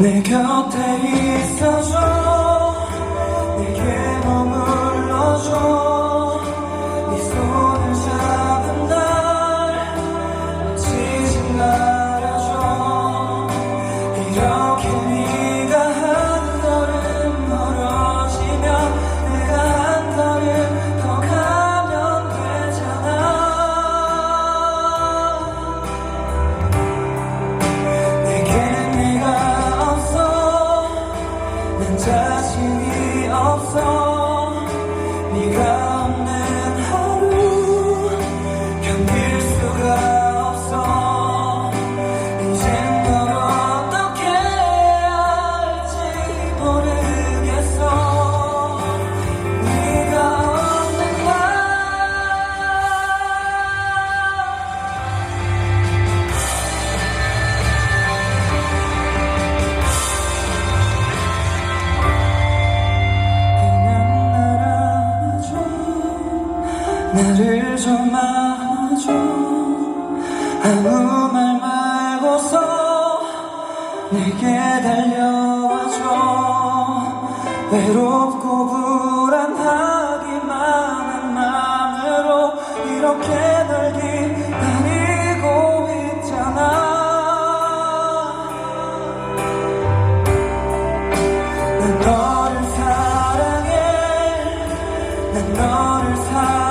내 곁에 있어줘. 내게 머물러줘. 나를 좀 안아줘 아무 말 말고서 내게 달려와줘. 외롭고 불안하기만 한 마음으로 이렇게 널 기다리고 있잖아. 난 너를 사랑해. 난 너를 사랑해.